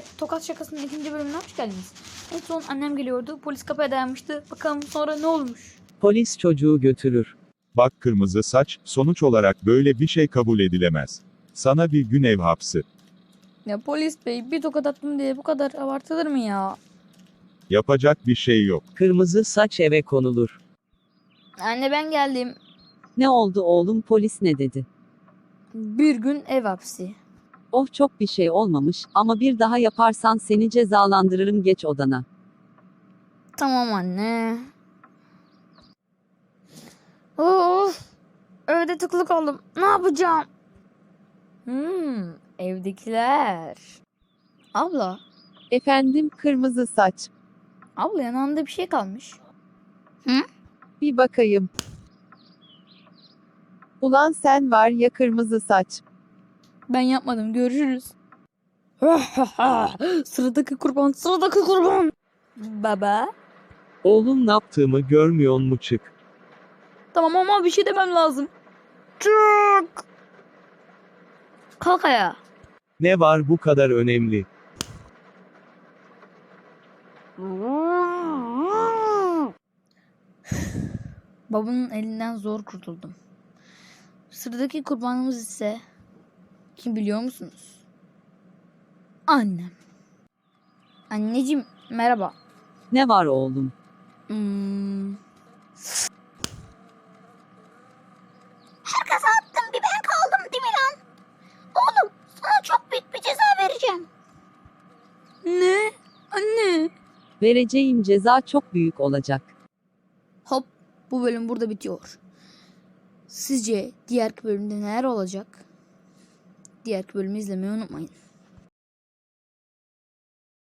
Evet, Tokat Şakası'nın ikinci bölümüne hoş geldiniz. En son annem geliyordu, polis kapıya dayanmıştı. Bakalım sonra ne olmuş? Polis çocuğu götürür. Bak kırmızı saç, sonuç olarak böyle bir şey kabul edilemez. Sana bir gün ev hapsi. Ya polis bey bir tokat attım diye bu kadar abartılır mı ya? Yapacak bir şey yok. Kırmızı saç eve konulur. Anne ben geldim. Ne oldu oğlum polis ne dedi? Bir gün ev hapsi. Oh çok bir şey olmamış ama bir daha yaparsan seni cezalandırırım geç odana. Tamam anne. Of. Evde tıklı kaldım. Ne yapacağım? Hmm, evdekiler. Abla, Efendim kırmızı saç. abla yanağında bir şey kalmış. Bir bakayım. Ulan sen var ya kırmızı saç. Ben yapmadım. Görüşürüz. sıradaki kurban, sıradaki kurban. Baba. Oğlum ne yaptığımı görmüyor mu çık? Tamam ama bir şey demem lazım. Çık. Kalk ayağa. Ne var bu kadar önemli? Babanın elinden zor kurtuldum. Sıradaki kurbanımız ise kim biliyor musunuz? Annem. Anneciğim merhaba. Ne var oğlum? Hmm. Herkese attım bir ben kaldım değil mi lan? Oğlum sana çok büyük bir ceza vereceğim. Ne? Anne. Vereceğim ceza çok büyük olacak. Hop bu bölüm burada bitiyor. Sizce diğer bölümde neler olacak? Diğer bölümü izlemeyi unutmayın.